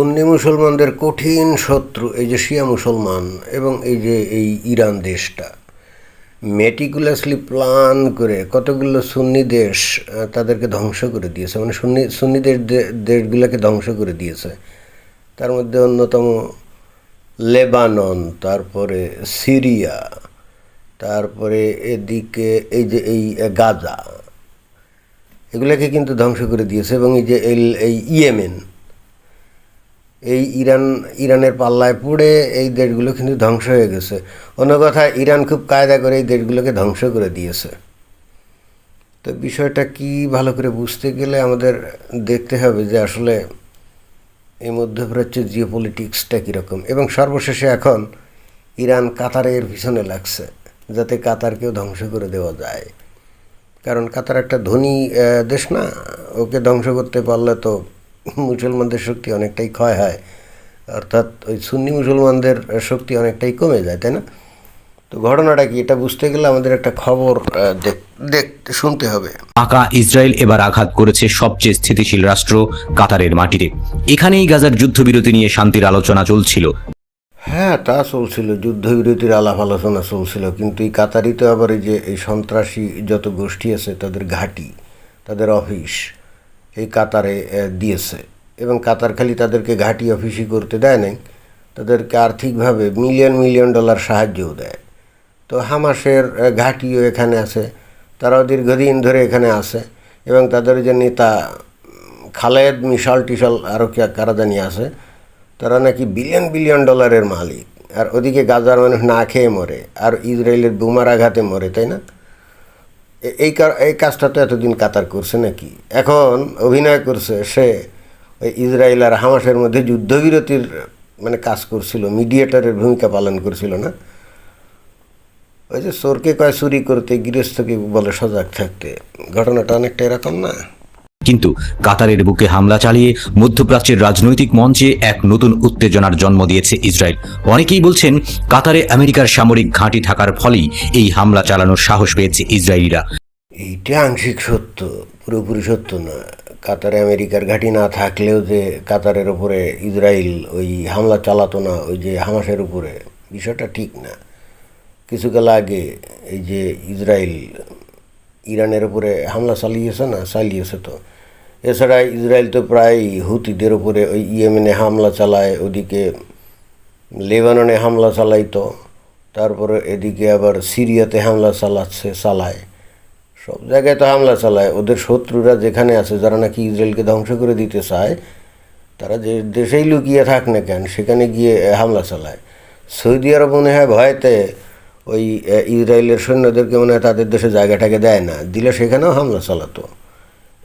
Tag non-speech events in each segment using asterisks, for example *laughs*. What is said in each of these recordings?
সুন্নি মুসলমানদের কঠিন শত্রু, এই যে শিয়া মুসলমান এবং এই যে এই ইরান দেশটা মেটিকুলাসলি প্ল্যান করে কতগুলো সুন্নি দেশ তাদেরকে ধ্বংস করে দিয়েছে। মানে সুন্নি সুন্নি দেশ, দে- দেশগুলোকে ধ্বংস করে দিয়েছে। তার মধ্যে অন্যতম লেবানন, তারপরে সিরিয়া, তারপরে এদিকে এই যে এই গাজা, এগুলোকে কিন্তু ধ্বংস করে দিয়েছে এবং এই যে এই ইয়েমেন এই ইরান, ইরানের পাল্লায় পড়ে এই দেশগুলো কিন্তু ধ্বংস হয়ে গেছে। অন্য কথা, ইরান খুব কায়দা করে এই দেশগুলোকে ধ্বংস করে দিয়েছে। তো বিষয়টা কি ভালো করে বুঝতে গেলে আমাদের দেখতে হবে যে আসলে এই মধ্যপ্রাচ্যের জিও পলিটিক্সটা কীরকম। এবং সর্বশেষে এখন ইরান কাতারের পিছনে লাগছে, যাতে কাতারকেও ধ্বংস করে দেওয়া যায়। কারণ কাতার একটা ধনী দেশ না, ওকে ধ্বংস করতে পারলে তো মুসলমানদের শক্তি অনেকটাই ক্ষয় হয় অর্থাৎ ওই সুন্নি মুসলমানদের শক্তি অনেকটাই কমে যায় তাই না? তো ঘটনাটা কি এটা বুঝতে গেলে আমাদের একটা খবর দেখ- দেখতে শুনতে হবে। পাকা ইসরায়েল এবার আঘাত করেছে সবচেয়ে স্থিতিশীল রাষ্ট্র কাতারের মাটিতে। এখানেই গাজার যুদ্ধবিরতি নিয়ে শান্তির আলোচনা চলছিল। হ্যাঁ তা চলছিল যুদ্ধবিরতির আলাপ আলোচনা চলছিল কিন্তু এই কাতারিতে আবার এই যে এই সন্ত্রাসী যত গোষ্ঠী আছে তাদের ঘাঁটি তাদের অফিস এই কাতারে দিয়েছে। এবং কাতার খালি তাদেরকে ঘাঁটি অফিসই করতে দেয় নাই। তাদেরকে আর্থিকভাবে মিলিয়ন মিলিয়ন ডলার সাহায্যও দেয়। তো হামাসের ঘাঁটিও এখানে আছে। তারাও দীর্ঘদিন ধরে এখানে আছে। এবং তাদের যে নেতা খালেদ মিশাল টিশাল আরও কারা জানি আছে, তারা নাকি বিলিয়ন বিলিয়ন ডলারের মালিক। আর ওদিকে গাজার মানুষ না খেয়ে মরে। আর ইসরায়েলের বোমার আঘাতে মরে, তাই না? এই এই কাজটা তো এতদিন কাতার করছে নাকি? এখন অভিনয় করছে সে ওই ইসরায়েল আর হামাসের মধ্যে যুদ্ধবিরতির মানে কাজ করছিল, মিডিয়েটারের ভূমিকা পালন করছিল না? ওই যে চোরকে কয় চুরি করতে গৃহস্থকে বলে সজাগ থাকতে, ঘটনাটা অনেকটা এরকম না? কিন্তু কাতারের বুকে হামলা চালিয়ে মধ্যপ্রাচ্যের রাজনৈতিক মঞ্চে এক নতুন উত্তেজনার জন্ম দিয়েছে ইসরায়েল। অনেকেই বলছেন, কাতারে আমেরিকার সামরিক ঘাঁটি থাকার ফলেই এই হামলা চালানোর সাহস পেয়েছে ইসরায়েলিরা। এইটা আংশিক সত্য, পুরোপুরি সত্য না। কাতারে আমেরিকার ঘাঁটি না থাকলেও যে কাতারের উপরে ইসরায়েল ওই হামলা চালাতো না, ওই যে হামাসের উপরে, বিষয়টা ঠিক না। কিছুকাল আগে এই যে ইসরায়েল ইরানের উপরে হামলা চালিয়েছে না? চালিয়েছে তো। এছাড়া ইসরায়েল তো প্রায় হুতিদের উপরে ওই ইয়েমেনে হামলা চালায়, ওদিকে লেবাননে হামলা চালাইতো তারপরে এদিকে আবার সিরিয়াতে হামলা চালাচ্ছে, চালায়। সব জায়গায় তো হামলা চালায়। ওদের শত্রুরা যেখানে আছে, যারা নাকি ইসরায়েলকে ধ্বংস করে দিতে চায়, তারা যে দেশেই লুকিয়ে থাক না কেন, সেখানে গিয়ে হামলা চালায়। সৌদি আরব মনে হয় ভয়তে ওই ইসরায়েলের সৈন্যদেরকে মনে হয় তাদের দেশে জায়গাটাকে দেয় না। দিলে সেখানেও হামলা চালাতো।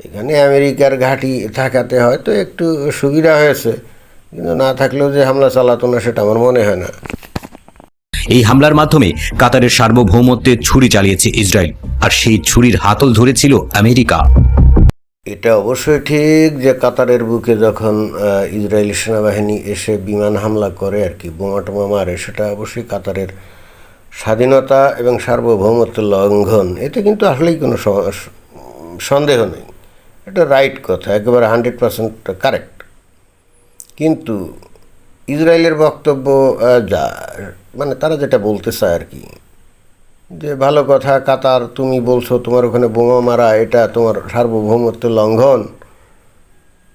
এখানে আমেরিকার ঘাঁটি থাকাতে হয়তো একটু সুবিধা হয়েছে কিন্তু না থাকলেও যে হামলা চালাতো না সেটা আমার মনে হয় না। এই হামলার মাধ্যমে কাতারের সার্বভৌমত্বের ছুরি চালিয়েছে ইসরায়েল আর সেই ছুরির হাতল ধরেছিল আমেরিকা। এটা অবশ্যই ঠিক যে কাতারের বুকে যখন ইসরায়েলি সেনাবাহিনী এসে বিমান হামলা করে আর কি বোমা টোমা মারে সেটা অবশ্যই কাতারের স্বাধীনতা এবং সার্বভৌমত্ব লঙ্ঘন এতে কিন্তু আসলেই কোনো সন্দেহ নেই। এটা রাইট কথা, একেবারে হান্ড্রেড পার্সেন্ট কারেক্ট। কিন্তু ইসরায়েলের বক্তব্য যা মানে তারা যেটা বলতে চায় আর কি, যে ভালো কথা, কাতার, তুমি বলছো তোমার ওখানে বোমা মারা, এটা তোমার সার্বভৌমত্ব লঙ্ঘন,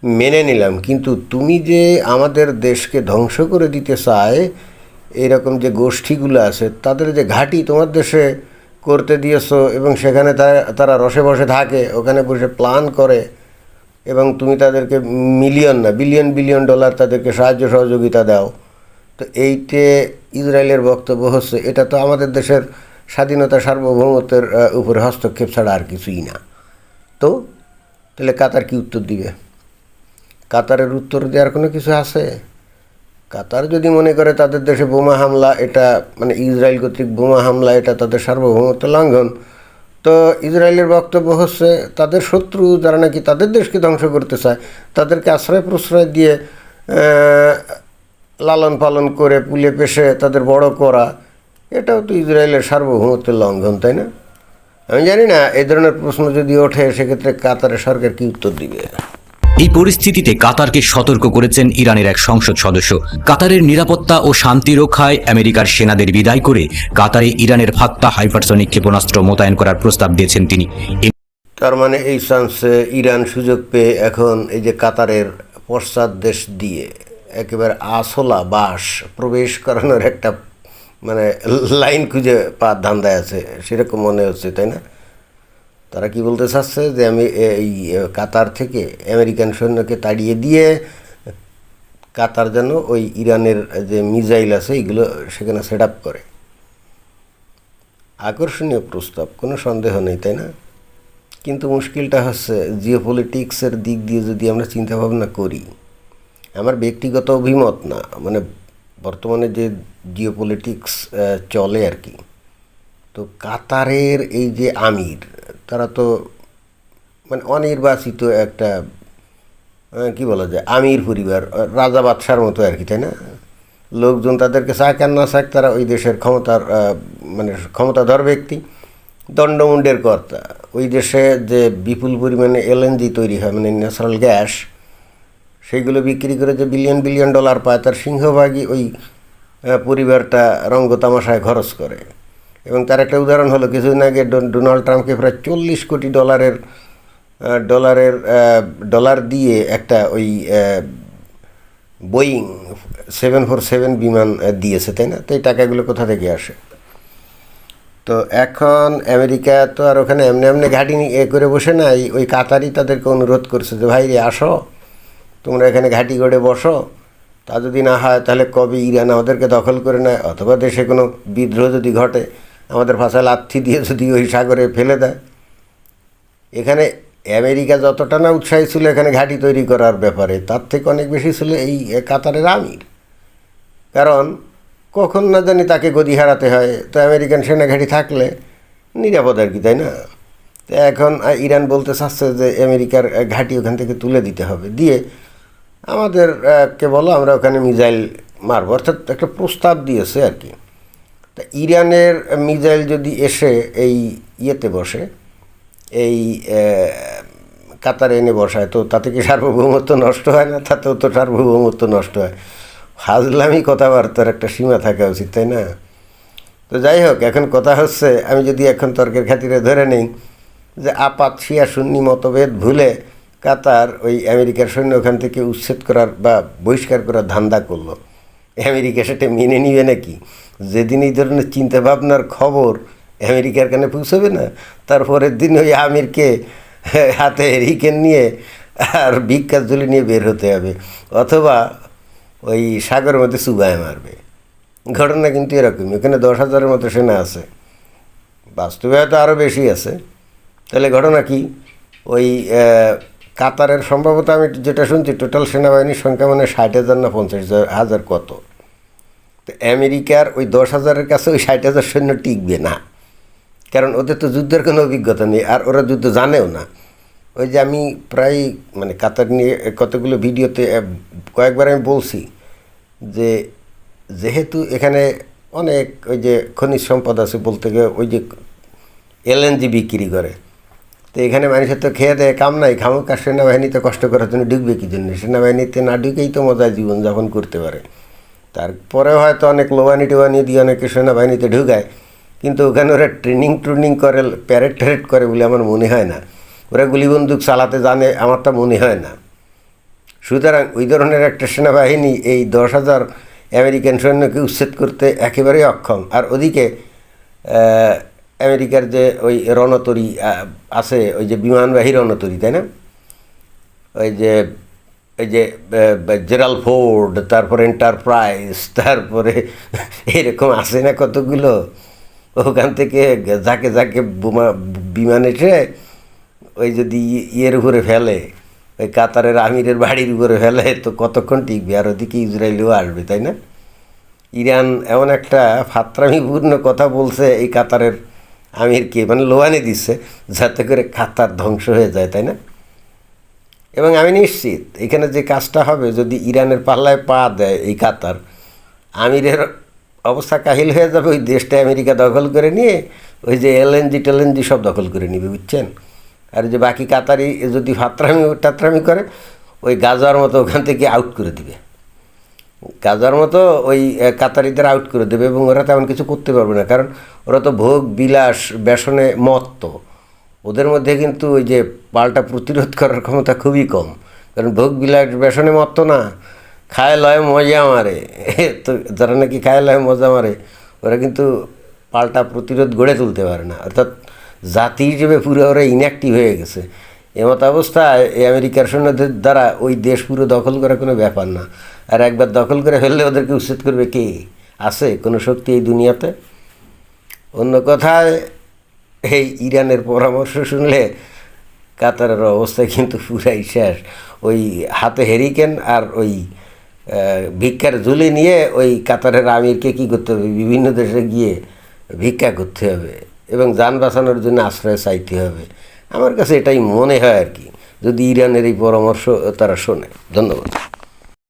মেনে নিলাম। কিন্তু তুমি যে আমাদের দেশকে ধ্বংস করে দিতে চায় এরকম যে গোষ্ঠীগুলো আছে, তাদের যে ঘাঁটি তোমার দেশে করতে দিয়েছ এবং সেখানে তারা তারা রসে বসে থাকে, ওখানে বসে প্ল্যান করে এবং তুমি তাদেরকে মিলিয়ন না বিলিয়ন বিলিয়ন ডলার তাদেরকে সাহায্য সহযোগিতা দাও। তো এইটে ইসরায়েলের বক্তব্য হচ্ছে, এটা তো আমাদের দেশের স্বাধীনতা সার্বভৌমত্বের উপরে হস্তক্ষেপ ছাড়া আর কিছুই না। তো তাহলে কাতার কি উত্তর দিবে? কাতারের উত্তর দেওয়ার কোনো কিছু আছে? কাতার যদি মনে করে তাদের দেশে বোমা হামলা, এটা মানে ইসরায়েল কর্তৃক বোমা হামলা, এটা তাদের সার্বভৌমত্ব লঙ্ঘন। তো ইসরায়েলের বক্তব্য হচ্ছে, তাদের শত্রু যারা নাকি তাদের দেশকে ধ্বংস করতে চায়, তাদেরকে আশ্রয় প্রশ্রয় দিয়ে লালন পালন করে পুলে পেশে তাদের বড় করা, এটাও তো ইসরায়েলের সার্বভৌমত্বের লঙ্ঘন, তাই না? আমি জানি না এই ধরনের প্রশ্ন যদি ওঠে, সেক্ষেত্রে কাতারের সরকার কি উত্তর দিবে? এই পরিস্থিতিতে কাতারকে সতর্ক করেছেন ইরানের এক সংসদ সদস্য। কাতারের নিরাপত্তা ও শান্তি রক্ষায় আমেরিকার সেনাদের বিদায় করে কাতারে ইরানের ফাত্তা হাইপারসনিক ক্ষেপণাস্ত্র মোতায়েন করার প্রস্তাব দিয়েছেন তিনি। তার মানে এই চান্সে ইরান সুযোগ পেয়ে এখন এই যে কাতারের পশ্চাৎ দেশ দিয়ে একেবারে আসলা বাস প্রবেশ করানোর একটা মানে লাইন খুঁজে পা ধান্দায় আছে, সেরকম মনে হচ্ছে, তাই না? তারা কি বলতে চাচ্ছে যে আমি এই কাতার থেকে আমেরিকান সৈন্যকে তাড়িয়ে দিয়ে কাতার যেন ওই ইরানের যে মিজাইল আছে এগুলো সেখানে সেট আপ করে? আকর্ষণীয় প্রস্তাব, কোনো সন্দেহ নেই, তাই না? কিন্তু মুশকিলটা হচ্ছে জিওপলিটিক্সের দিক দিয়ে যদি আমরা চিন্তা ভাবনা করি, আমার ব্যক্তিগত অভিমত না মানে বর্তমানে যে জিওপলিটিক্স চলে আর কি, তো কাতারের এই যে আমির তারা তো মানে অনির্বাচিত একটা কি বলা যায়, আমির পরিবার রাজা বাদশার মতো আর কি, তাই না? লোকজন তাদেরকে চাক আর না চাক, তারা ওই দেশের ক্ষমতার মানে ক্ষমতাধর ব্যক্তি, দণ্ডমুণ্ডের কর্তা। ওই দেশে যে বিপুল পরিমাণে এলএনজি তৈরি হয় মানে ন্যাচারাল গ্যাস সেইগুলো বিক্রি করে যে বিলিয়ন বিলিয়ন ডলার পায়, তার সিংহভাগই ওই পরিবারটা রঙ্গতামাশায় খরচ করে। এবং তার একটা উদাহরণ হলো, কিছুদিন আগে ডোনাল্ড ট্রাম্পকে প্রায় চল্লিশ কোটি ডলারের ডলারের ডলার দিয়ে একটা ওই বোয়িং সেভেন ফোর সেভেন বিমান দিয়েছে, তাই না? তো এই টাকাগুলো কোথা থেকে আসে? তো এখন আমেরিকা তো আর ওখানে এমনি এমনি ঘাটি এ করে বসে নাই। ওই কাতারই তাদেরকে অনুরোধ করছে যে ভাই রে আসো। তোমরা এখানে ঘাটি গড়ে বসো। তা যদি না হয়, তাহলে কবে ইরান আমাদেরকে দখল করে নেয়? অথবা দেশে কোনো বিদ্রোহ যদি ঘটে আমাদের ভাষায় লাথি দিয়ে যদি ওই সাগরে ফেলে দেয়। এখানে আমেরিকা যতটা না উৎসাহী ছিল এখানে ঘাঁটি তৈরি করার ব্যাপারে তার থেকে অনেক বেশি ছিল এই কাতারের আমির। কারণ কখন না জানি তাকে গদি হারাতে হয় তো আমেরিকান সেনা ঘাঁটি থাকলে নিরাপদ আর কি তাই না? তো এখন ইরান বলতে চাচ্ছে যে আমেরিকার ঘাঁটি ওখান থেকে তুলে দিতে হবে। দিয়ে আমাদের আহ, কে বলো আমরা ওখানে মিসাইল মারবো। অর্থাৎ একটা প্রস্তাব দিয়েছে আর কি। তা ইরানের মিসাইল যদি এসে এই ইয়েতে বসে, এই কাতারে এনে বসায়, তো তাতে কি সার্বভৌমত্ব নষ্ট হয় না? তাতেও তো সার্বভৌমত্ব নষ্ট হয়। হাজলামি কথাবার্তার একটা সীমা থাকা উচিত, তাই না? তো যাই হোক, এখন কথা হচ্ছে, আমি যদি এখন তর্কের খাতিরে ধরে নিই, যে আপাত শিয়া সুন্নি মতভেদ ভুলে কাতার ওই আমেরিকার সৈন্য ওখান থেকে উচ্ছেদ করার বা বহিষ্কার করার ধান্দা করল। আমেরিকা সেটা মেনে নিবে নাকি? যেদিন এই ধরনের চিন্তাভাবনার খবর আমেরিকার কানে পৌঁছবে না তারপরের দিন ওই আমিরকে হাতে হেরিকেন নিয়ে আর ভিক্ষা ঝুলি নিয়ে বের হতে হবে, অথবা ওই সাগরের মধ্যে চুবায় মারবে। ঘটনা কিন্তু এরকমই ওখানে দশ হাজারের মতো সেনা আছে। বাস্তবে হয়তো আরও বেশি আছে। তাহলে ঘটনা কি? ওই কাতারের সম্ভবত আমি যেটা শুনছি টোটাল সেনাবাহিনীর সংখ্যা মানে ষাট হাজার না পঞ্চাশ হাজার কত? তো আমেরিকার ওই দশ হাজারের কাছে ওই ষাট হাজার সৈন্য টিকবে না। কারণ ওদের তো যুদ্ধের কোনো অভিজ্ঞতা নেই, আর ওরা যুদ্ধ জানেও না। ওই যে আমি প্রায় মানে কাতার নিয়ে কতগুলো ভিডিওতে কয়েকবার আমি বলছি যে যেহেতু এখানে অনেক ওই যে খনিজ সম্পদ আছে বলতে গেলে, ওই যে এলএনজি বিক্রি করে তো এখানে মানুষের তো খেয়ে দেয় কাম নাই খামোকা সেনাবাহিনীতে কষ্ট করার জন্য ঢুকবে কি জন্য সেনাবাহিনীতে না ঢুকেই তো মজায় জীবনযাপন করতে পারে। তারপরেও হয়তো অনেক লোবানি টোবানি দিয়ে অনেকে সেনাবাহিনীতে ঢুকায়, কিন্তু ওখানে ওরা ট্রেনিং ট্রেনিং করে, প্যারেড ট্যারেড করে বলে আমার মনে হয় না। ওরা গুলি বন্দুক চালাতে জানে, আমার তা মনে হয় না। সুতরাং ওই ধরনের একটা সেনাবাহিনী এই দশ হাজার আমেরিকান সৈন্যকে উচ্ছেদ করতে একেবারেই অক্ষম। আর ওদিকে আমেরিকার যে ওই রণতরী আছে, ওই যে বিমানবাহী রণতরী, তাই না? ওই যে ওই যে জেরাল ফোর্ড, তারপরে এন্টারপ্রাইজ, তারপরে *laughs* এরকম আছে না কতগুলো? ওখান থেকে যাকে যাকে বোমা, বিমান এসে ওই যদি ইয়ের উপরে ফেলে, ওই কাতারের আমিরের বাড়ির উপরে ফেলে, তো কতক্ষণ টিকবে? আর ওদিকে ইসরায়েলও আসবে, তাই না? ইরান এমন একটা ফাত্রামিপূর্ণ কথা বলছে এই কাতারের আমিরকে মানে লোয়ানি দিচ্ছে যাতে করে কাতার ধ্বংস হয়ে যায়, তাই না? এবং আমি নিশ্চিত, এখানে যে কাজটা হবে, যদি ইরানের পাল্লায় পা দেয় এই কাতার, আমিরের অবস্থা কাহিল হয়ে যাবে, ওই দেশটা আমেরিকা দখল করে নিয়ে, ওই যে এলএনজি টেলএনজি সব দখল করে নিবে, বুঝছেন? আর যে বাকি কাতারি যদি ফাত্রামি টাত্রামি করে, ওই গাজার মতো ওখান থেকে আউট করে দিবে। গাজার মতো ওই কাতারিদের আউট করে দেবে এবং ওরা তেমন কিছু করতে পারবে না। কারণ ওরা তো ভোগ, বিলাস, বেসনে মত্ত। ওদের মধ্যে কিন্তু ওই যে পাল্টা প্রতিরোধ করার ক্ষমতা খুবই কম। কারণ ভোগ, বিলাস, বেসনে মত্ত না। খায় লয়, মজা মারে। তো যারা নাকি খায় লয়, মজা মারে, ওরা কিন্তু পাল্টা প্রতিরোধ গড়ে তুলতে পারে না। অর্থাৎ জাতি হিসেবে পুরো ওরা ইনঅ্যাক্টিভ হয়ে গেছে। এমত অবস্থায় এই আমেরিকার সৈন্যদের দ্বারা ওই দেশ পুরো দখল করা কোনো ব্যাপার না। আর একবার দখল করে ফেললে ওদেরকে উচ্ছেদ করবে কে? আছে কোনো শক্তি এই দুনিয়াতে? অন্য কথায়, এই ইরানের পরামর্শ শুনলে কাতারের অবস্থা কিন্তু পুরাই শেষ। ওই হাতে হেরিকেন আর ওই ভিক্ষার ঝুলি নিয়ে ওই কাতারের আমিরকে কী করতে হবে? বিভিন্ন দেশে গিয়ে ভিক্ষা করতে হবে এবং যান বাঁচানোর জন্য আশ্রয় চাইতে হবে। আমার কাছে এটাই মনে হয় আর কি। যদি ইরানের এই পরামর্শ তারা শোনে। ধন্যবাদ।